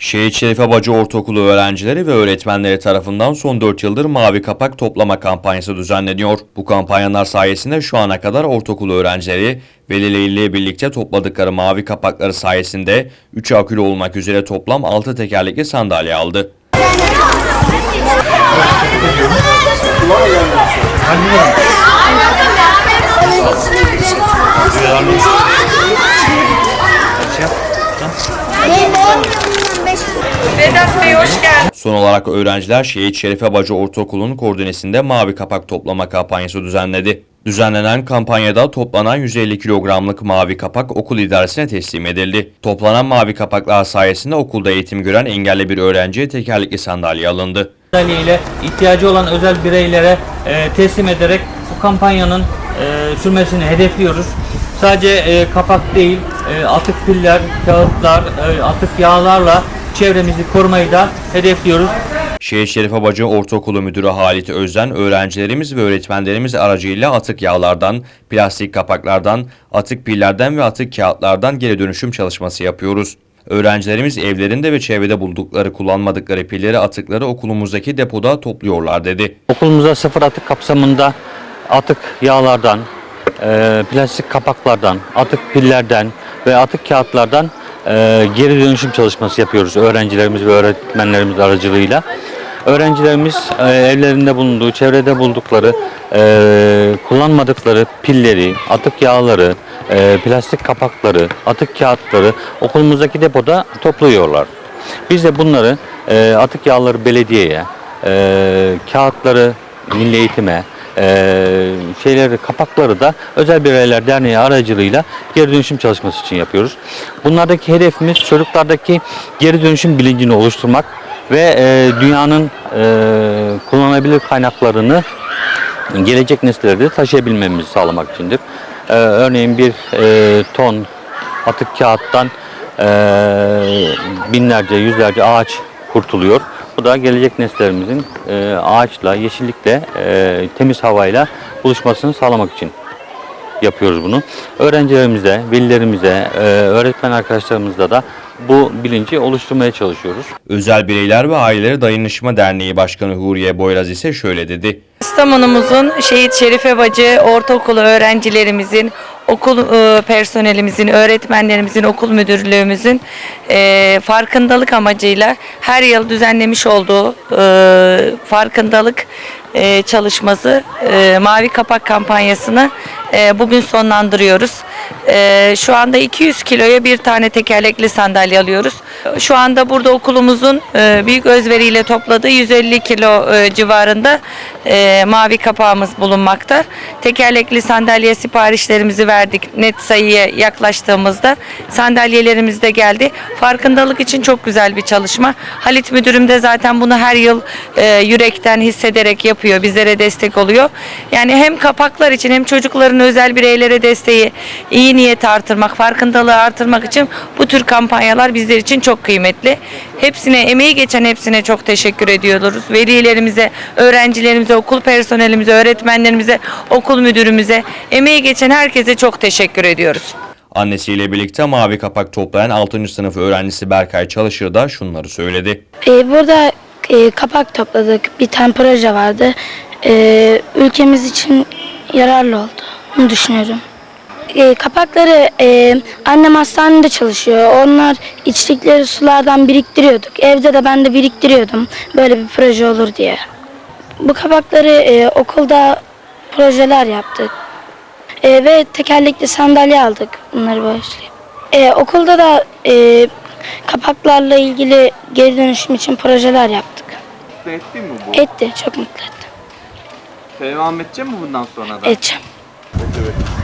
Şehit Şerife Bacı Ortaokulu öğrencileri ve öğretmenleri tarafından son 4 yıldır mavi kapak toplama kampanyası düzenleniyor. Bu kampanyalar sayesinde şu ana kadar ortaokul öğrencileri velileriyle birlikte topladıkları mavi kapakları sayesinde 3 akülü olmak üzere toplam 6 tekerlekli sandalye aldı. Vedat Bey hoş geldiniz. Son olarak öğrenciler Şehit Şerife Bacı Ortaokulu'nun koordinesinde mavi kapak toplama kampanyası düzenledi. Düzenlenen kampanyada toplanan 150 kilogramlık mavi kapak okul idaresine teslim edildi. Toplanan mavi kapaklar sayesinde okulda eğitim gören engelli bir öğrenciye tekerlekli sandalye alındı. sandalye ile ihtiyacı olan özel bireylere e, teslim ederek bu kampanyanın e, sürmesini hedefliyoruz. Sadece e, kapak değil, e, atık piller, kağıtlar, e, atık yağlarla çevremizi korumayı da hedefliyoruz. Şehit Şerife Bacı Ortaokulu Müdürü Halit Özden, öğrencilerimiz ve öğretmenlerimiz aracıyla atık yağlardan, plastik kapaklardan, atık pillerden ve atık kağıtlardan geri dönüşüm çalışması yapıyoruz. Öğrencilerimiz evlerinde ve çevrede buldukları kullanmadıkları pilleri atıkları okulumuzdaki depoda topluyorlar dedi. Okulumuza sıfır atık kapsamında atık yağlardan, e, plastik kapaklardan, atık pillerden ve atık kağıtlardan e, geri dönüşüm çalışması yapıyoruz öğrencilerimiz ve öğretmenlerimiz aracılığıyla. Öğrencilerimiz e, evlerinde bulunduğu, çevrede buldukları, e, kullanmadıkları pilleri, atık yağları, e, plastik kapakları, atık kağıtları okulumuzdaki depoda topluyorlar. Biz de bunları atık yağları belediyeye, kağıtları milli eğitime, e, şeyleri kapakları da özel bireyler derneği aracılığıyla geri dönüşüm çalışması için yapıyoruz. Bunlardaki hedefimiz çocuklardaki geri dönüşüm bilincini oluşturmak ve e, dünyanın e, kullanılabilir kaynaklarını gelecek nesillere de taşıyabilmemizi sağlamak içindir. Ee, örneğin bir e, ton atık kağıttan e, binlerce, yüzlerce ağaç kurtuluyor. Bu da gelecek nesillerimizin e, ağaçla, yeşillikle, e, temiz havayla buluşmasını sağlamak için yapıyoruz bunu. Öğrencilerimize, velilerimize, e, öğretmen arkadaşlarımızla da bu bilinci oluşturmaya çalışıyoruz. Özel Bireyler ve Aileleri Dayanışma Derneği Başkanı Huriye Boyraz ise şöyle dedi. İstanbul'umuzun Şehit Şerife Bacı ortaokulu öğrencilerimizin, okul e, personelimizin, öğretmenlerimizin, okul müdürlüğümüzün e, farkındalık amacıyla her yıl düzenlemiş olduğu e, farkındalık çalışması Mavi Kapak kampanyasını bugün sonlandırıyoruz. E, şu anda 200 kiloya bir tane tekerlekli sandalye alıyoruz. Şu anda burada okulumuzun e, büyük özveriyle topladığı 150 kilo e, civarında e, mavi kapağımız bulunmakta. Tekerlekli sandalye siparişlerimizi verdik. Net sayıya yaklaştığımızda sandalyelerimiz de geldi. Farkındalık için çok güzel bir çalışma. Halit müdürüm de zaten bunu her yıl e, yürekten hissederek yapıyor. Bizlere destek oluyor. Yani hem kapaklar için hem çocukların özel bireylere desteği, iyi niyeti artırmak, farkındalığı artırmak için bu tür kampanyalar bizler için çok kıymetli. Hepsine, emeği geçen hepsine çok teşekkür ediyoruz. Velilerimize, öğrencilerimize, okul personelimize, öğretmenlerimize, okul müdürümüze, emeği geçen herkese çok teşekkür ediyoruz. Annesiyle birlikte mavi kapak toplayan 6. sınıf öğrencisi Berkay Çalışır da şunları söyledi. Ee, burada e, kapak topladık. Bir tane proje vardı. Ee, ülkemiz için yararlı oldu. Bunu düşünüyorum. Ee, kapakları e, annem hastanede çalışıyor. Onlar içtikleri sulardan biriktiriyorduk. Evde de ben de biriktiriyordum. Böyle bir proje olur diye. Bu kapakları e, okulda projeler yaptık. E, ve tekerlekli sandalye aldık bunları bağışlayıp. E, okulda da e, kapaklarla ilgili geri dönüşüm için projeler yaptık. Mutlu etti mi bu? Etti, çok mutlu etti. Devam edecek mi bundan sonra da? Edeceğim. Evet.